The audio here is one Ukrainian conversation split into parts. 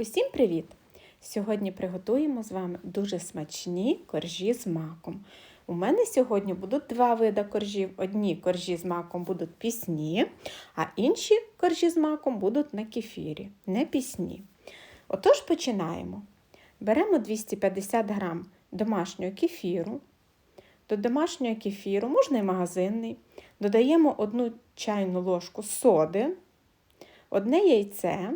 Усім привіт! Сьогодні приготуємо з вами дуже смачні коржі з маком. У мене сьогодні будуть два види коржів. Одні коржі з маком будуть пісні, а інші коржі з маком будуть на кефірі, не пісні. Отож, починаємо. Беремо 250 г домашнього кефіру. До домашнього кефіру, можна і магазинний, додаємо 1 чайну ложку соди, одне яйце.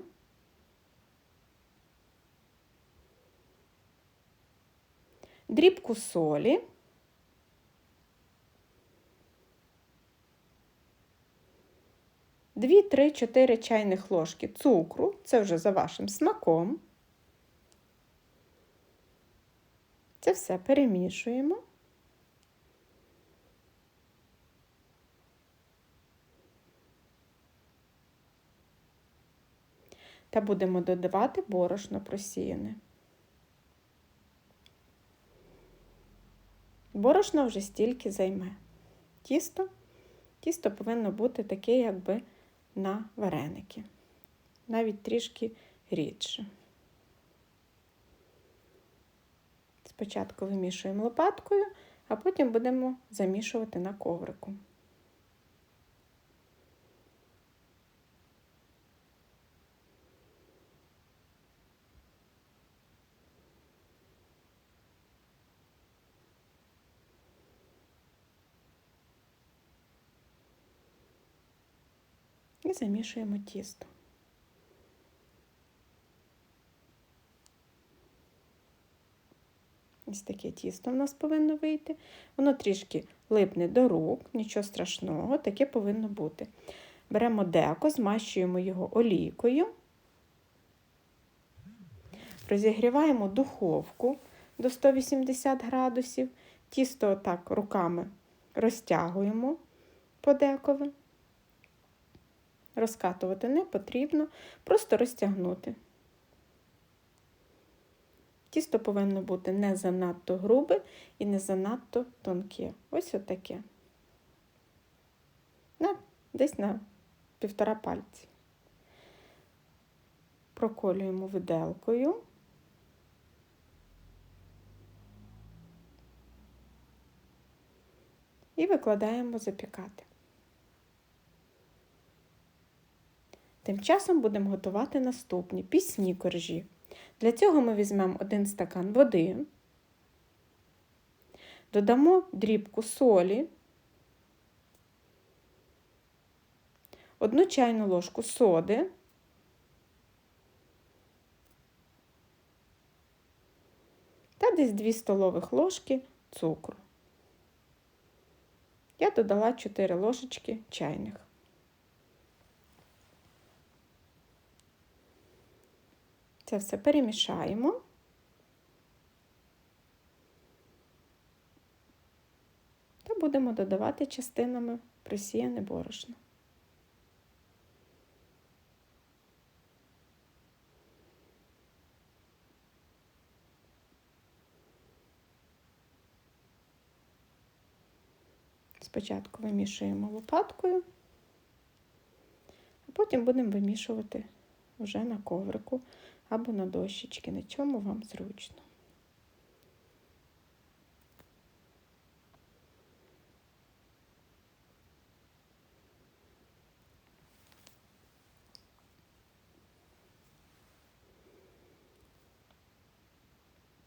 Дрібку солі, дві, три, чотири чайних ложки цукру, це вже за вашим смаком. Це все перемішуємо. Та будемо додавати борошно просіяне. Борошно вже стільки займе. Тісто Тісто повинно бути таке, якби на вареники, навіть трішки рідше. Спочатку вимішуємо лопаткою, а потім будемо замішувати на коврику. І замішуємо тісто. Ось таке тісто в нас повинно вийти. Воно трішки липне до рук, нічого страшного, таке повинно бути. Беремо деко, змащуємо його олійкою, розігріваємо духовку до 180 градусів, тісто отак руками розтягуємо подекове. Розкатувати не потрібно, просто розтягнути. Тісто повинно бути не занадто грубе і не занадто тонке. Ось отаке. На, Десь на півтора пальці. Проколюємо виделкою. І викладаємо запікати. Тим часом будемо готувати наступні пісні коржі. Для цього ми візьмемо один стакан води, додамо дрібку солі, одну чайну ложку соди, та десь 2 столових ложки цукру. Я додала 4 ложечки чайних. Це все перемішаємо. Та будемо додавати частинами просіяне борошно. Спочатку вимішуємо лопаткою, а потім будемо вимішувати вже на коврику або на дощечки, на чому вам зручно.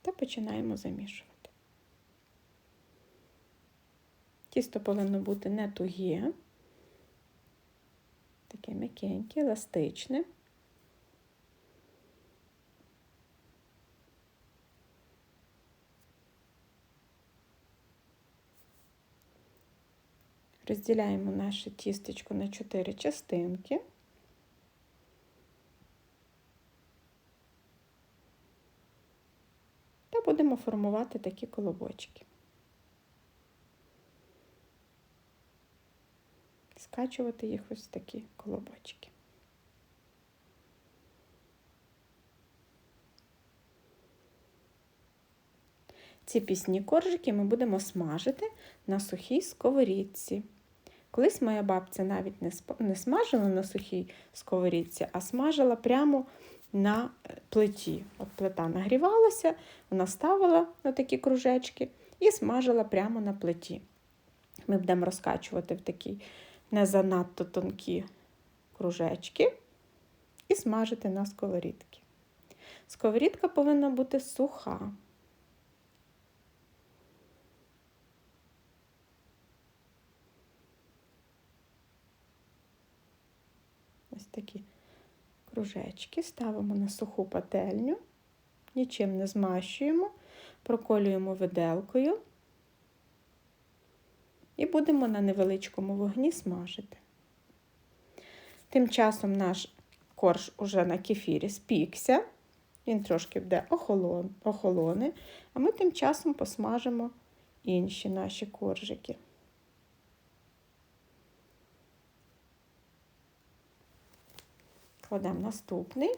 Та починаємо замішувати. Тісто повинно бути не туге, таке м'якеньке, еластичне. Розділяємо наше тістечко на 4 частинки. Та будемо формувати такі колобочки. Скачувати їх ось такі колобочки. Ці пісні коржики ми будемо смажити на сухій сковорідці. Колись моя бабця навіть не смажила на сухій сковорідці, а смажила прямо на плиті. От плита нагрівалася, вона ставила на такі кружечки і смажила прямо на плиті. Ми будемо розкачувати в такі не занадто тонкі кружечки і смажити на сковорідці. Сковорідка повинна бути суха. Ось такі кружечки ставимо на суху пательню, нічим не змащуємо, проколюємо виделкою і будемо на невеличкому вогні смажити. Тим часом наш корж уже на кефірі спікся, він трошки буде охолоне, а ми тим часом посмажимо інші наші коржики. Кладемо наступний,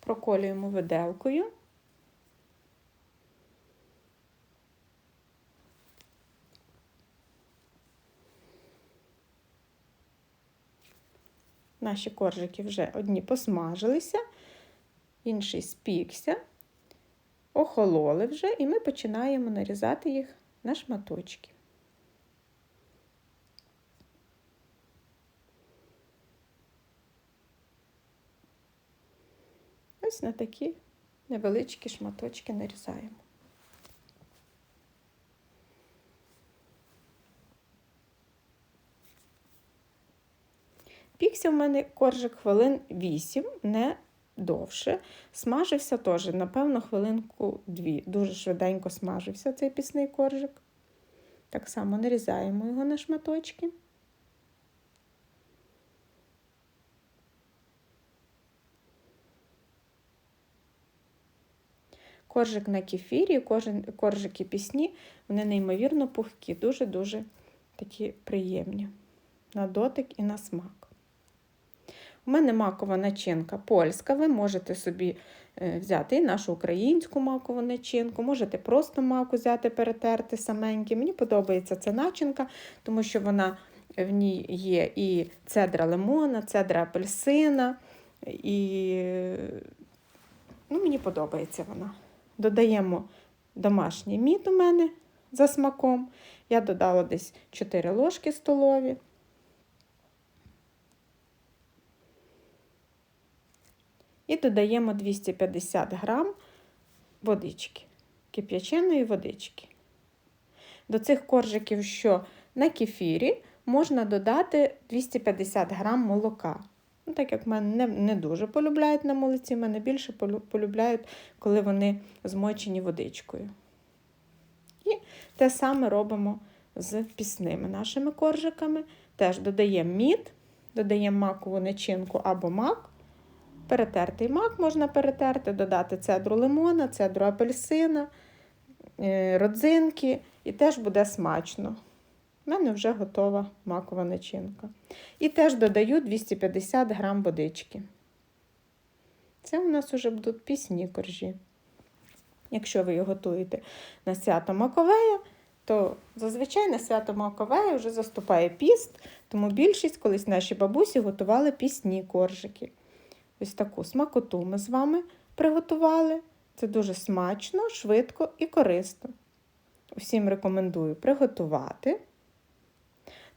проколюємо виделкою. Наші коржики вже одні посмажилися, інший спікся, охололи вже, і ми починаємо нарізати їх на шматочки. Ось на такі невеличкі шматочки нарізаємо. Пікся в мене коржик хвилин 8, не довше. Смажився теж, напевно, хвилинку 2. Дуже швиденько смажився цей пісний коржик. Так само нарізаємо його на шматочки. Коржик на кефірі, коржики пісні, вони неймовірно пухкі, дуже-дуже такі приємні на дотик і на смак. У мене макова начинка польська, ви можете собі е, взяти і нашу українську макову начинку, можете просто маку взяти, перетерти саменьки. Мені подобається ця начинка, тому що вона в ній є і цедра лимона, цедра апельсина, і ну, мені подобається вона. Додаємо домашній мід у мене за смаком. Я додала десь 4 ложки столові. І додаємо 250 грам водички, кип'яченої водички. До цих коржиків, що на кефірі, можна додати 250 грам молока. Ну, Так як мене не не дуже полюбляють на молоці, мене більше полюбляють, коли вони змочені водичкою. І те саме робимо з пісними нашими коржиками. Теж додаємо мід, додаємо макову начинку або мак. Перетертий мак можна перетерти, додати цедру лимона, цедру апельсина, е, родзинки, і теж буде смачно. У мене вже готова макова начинка. І теж додаю 250 грам водички. Це у нас вже будуть пісні коржі. Якщо ви їх готуєте на свято Маковея, то зазвичай на свято Маковея вже заступає піст, тому більшість колись наші бабусі готували пісні коржики. Ось таку смакоту ми з вами приготували. Це дуже смачно, швидко і корисно. Усім рекомендую приготувати.